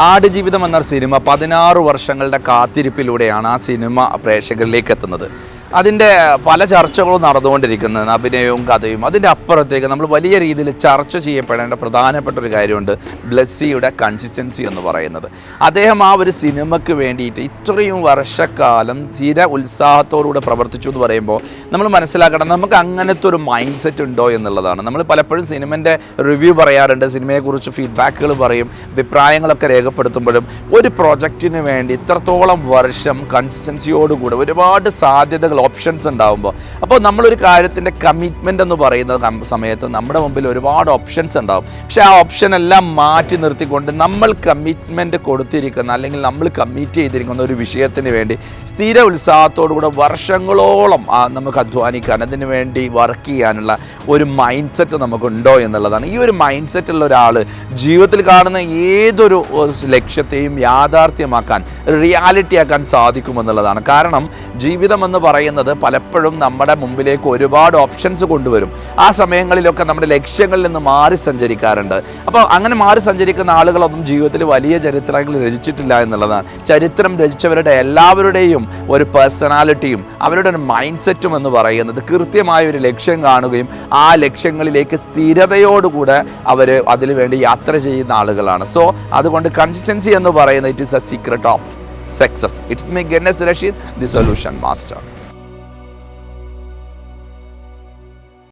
ആടുജീവിതം എന്ന സിനിമ പതിനാറ് വർഷങ്ങളുടെ കാത്തിരിപ്പിലൂടെയാണ് ആ സിനിമ പ്രേക്ഷകരിലേക്ക് എത്തുന്നത്. അതിന്റെ പല ചർച്ചകളും നടന്നുകൊണ്ടിരിക്കുന്നത് അഭിനയവും കഥയും. അതിന്റെ അപ്പുറത്തേക്ക് നമ്മൾ വലിയ രീതിയിൽ ചർച്ച ചെയ്യപ്പെടേണ്ട പ്രധാനപ്പെട്ട ഒരു കാര്യമുണ്ട് ബ്ലെസ്സിയുടെ കൺസിസ്റ്റൻസി എന്ന് പറയുന്നത്. അദ്ദേഹം ആ ഒരു സിനിമയ്ക്ക് വേണ്ടിയിട്ട് ഇത്രയും വർഷക്കാലം സ്ഥിര ഉത്സാഹത്തോടുകൂടെ പ്രവർത്തിച്ചു എന്ന് പറയുമ്പോൾ നമ്മൾ മനസ്സിലാക്കണം നമുക്ക് അങ്ങനത്തെ ഒരു മൈൻഡ് സെറ്റ് ഉണ്ടോ എന്നുള്ളതാണ്. നമ്മൾ പലപ്പോഴും സിനിമന്റെ റിവ്യൂ പറയാറുണ്ട് സിനിമയെക്കുറിച്ച് ഫീഡ്ബാക്കുകൾ പറയും അഭിപ്രായങ്ങളൊക്കെ രേഖപ്പെടുത്തുമ്പോഴും ഒരു പ്രോജക്റ്റിന് വേണ്ടി ഇത്രത്തോളം വർഷം കൺസിസ്റ്റൻസിയോടുകൂടെ ഒരുപാട് സാധ്യതകൾ ഓപ്ഷൻസ് ഉണ്ടാകുമ്പോൾ അപ്പോൾ നമ്മളൊരു കാര്യത്തിന്റെ കമ്മിറ്റ്മെന്റ് എന്ന് പറയുന്ന സമയത്ത് നമ്മുടെ മുമ്പിൽ ഒരുപാട് ഓപ്ഷൻസ് ഉണ്ടാകും പക്ഷേ ആ ഓപ്ഷൻ എല്ലാം മാറ്റി നിർത്തിക്കൊണ്ട് നമ്മൾ കമ്മിറ്റ്മെന്റ് കൊടുത്തിരിക്കുന്ന അല്ലെങ്കിൽ നമ്മൾ കമ്മിറ്റ് ചെയ്തിരിക്കുന്ന ഒരു വിഷയത്തിന് വേണ്ടി സ്ഥിര ഉത്സാഹത്തോടുകൂടെ വർഷങ്ങളോളം നമുക്ക് അധ്വാനിക്കാൻ അതിന് വേണ്ടി വർക്ക് ചെയ്യാനുള്ള ഒരു മൈൻഡ് സെറ്റ് നമുക്കുണ്ടോ എന്നുള്ളതാണ്. ഈ ഒരു മൈൻഡ് സെറ്റ് ഉള്ള ഒരാൾ ജീവിതത്തിൽ കാണുന്ന ഏതൊരു ലക്ഷ്യത്തെയും യാഥാർത്ഥ്യമാക്കാൻ റിയാലിറ്റി ആക്കാൻ സാധിക്കുമെന്നുള്ളതാണ്. കാരണം ജീവിതം എന്ന് പറയുന്നത് പലപ്പോഴും നമ്മുടെ മുമ്പിലേക്ക് ഒരുപാട് ഓപ്ഷൻസ് കൊണ്ടുവരും. ആ സമയങ്ങളിലൊക്കെ നമ്മുടെ ലക്ഷ്യങ്ങളിൽ നിന്ന് മാറി സഞ്ചരിക്കാറുണ്ട്. അപ്പോൾ അങ്ങനെ മാറി സഞ്ചരിക്കുന്ന ആളുകളൊന്നും ജീവിതത്തിൽ വലിയ ചരിത്രങ്ങൾ രചിച്ചിട്ടില്ല എന്നുള്ളതാണ്. ചരിത്രം രചിച്ചവരുടെ എല്ലാവരുടെയും ഒരു പേഴ്സണാലിറ്റിയും അവരുടെ ഒരു മൈൻഡ് സെറ്റും എന്ന് പറയുന്നത് കൃത്യമായ ഒരു ലക്ഷ്യം കാണുകയും ആ ലക്ഷ്യങ്ങളിലേക്ക് സ്ഥിരതയോടുകൂടെ അവർ അതിനു വേണ്ടി യാത്ര ചെയ്യുന്ന ആളുകളാണ്. സോ അതുകൊണ്ട് കൺസിസ്റ്റൻസി എന്ന് പറയുന്നത് it is a secret of success it's me genius Rasheed the solution master